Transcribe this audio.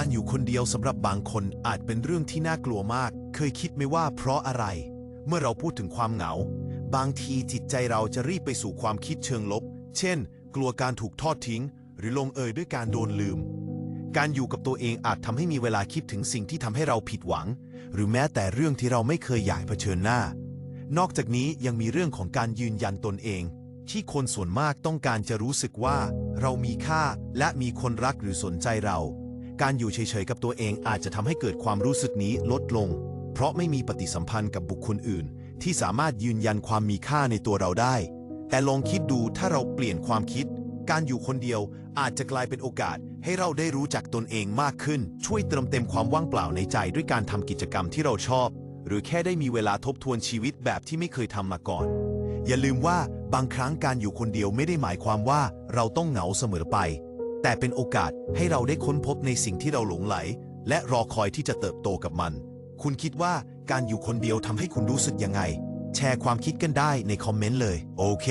การอยู่คนเดียวสำหรับบางคนอาจเป็นเรื่องที่น่ากลัวมาก เคยคิดไหมว่าเพราะอะไร เมื่อเราพูดถึงความเหงา บางทีจิตใจเราจะรีบไปสู่ความคิดเชิงลบ เช่น กลัวการถูกทอดทิ้ง หรือลงเอยด้วยการโดนลืม การอยู่กับตัวเองอาจทำให้มีเวลาคิดถึงสิ่งที่ทำให้เราผิดหวัง หรือแม้แต่เรื่องที่เราไม่เคยอยากเผชิญหน้า นอกจากนี้ยังมีเรื่องของการยืนยันตนเองที่คนส่วนมากต้องการจะรู้สึกว่า เรามีค่าและมีคนรักหรือสนใจเรา การอยู่เฉยๆกับตัวเองอาจจะทำให้เกิดความรู้สึกนี้ลดลง เพราะไม่มีปฏิสัมพันธ์กับบุคคลอื่น ที่สามารถยืนยันความมีค่าในตัวเราได้ แต่ลองคิดดูถ้าเราเปลี่ยนความคิด การอยู่คนเดียวอาจจะกลายเป็นโอกาส ให้เราได้รู้จักตนเองมากขึ้น ช่วยเติมเต็มความว่างเปล่าในใจด้วยการทำกิจกรรมที่เราชอบ หรือแค่ได้มีเวลาทบทวนชีวิตแบบที่ไม่เคยทำมาก่อน อย่าลืมว่าบางครั้งการอยู่คนเดียวไม่ได้หมายความว่าเราต้องเหงาเสมอไป แต่เป็นโอกาสให้เราได้ค้นพบในสิ่งที่เราหลงไหล และรอคอยที่จะเติบโตกับมัน คุณคิดว่าการอยู่คนเดียวทำให้คุณรู้สึกยังไง แชร์ความคิดกันได้ในคอมเมนต์เลย โอเค